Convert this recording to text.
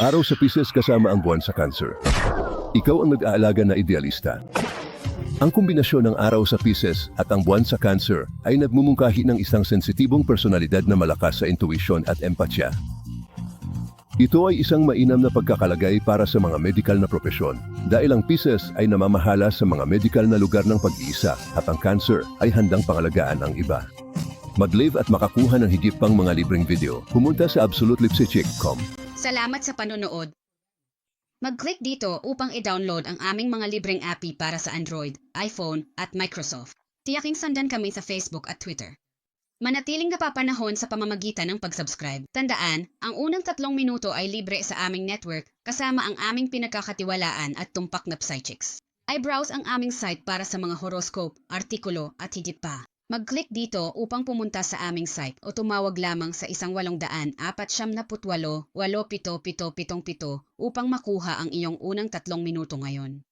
Araw sa Pisces kasama ang buwan sa Cancer. Ikaw ang nag-aalaga na idealista. Ang kombinasyon ng araw sa Pisces at ang buwan sa Cancer ay nagmumungkahi ng isang sensitibong personalidad na malakas sa intuition at empatya. Ito ay isang mainam na pagkakalagay para sa mga medical na propesyon dahil ang Pisces ay namamahala sa mga medical na lugar ng pag-iisa at ang Cancer ay handang pangalagaan ang iba. Mag-live at makakuha ng higit pang mga libreng video, pumunta sa absolutelipsycheck.com. Salamat sa panonood. Mag-click dito upang i-download ang aming mga libreng API para sa Android, iPhone at Microsoft. Tiyaking sandan kami sa Facebook at Twitter. Manatiling napapanahon sa pamamagitan ng pag-subscribe. Tandaan, ang unang tatlong minuto ay libre sa aming network kasama ang aming pinagkakatiwalaan at tumpak na psychics. I-browse ang aming site para sa mga horoscope, artikulo at higit pa. Mag-click dito upang pumunta sa aming site o tumawag lamang sa isang walong daan apat siyam na putwalo, walo pito pito pitong pito upang makuha ang iyong unang tatlong minuto ngayon.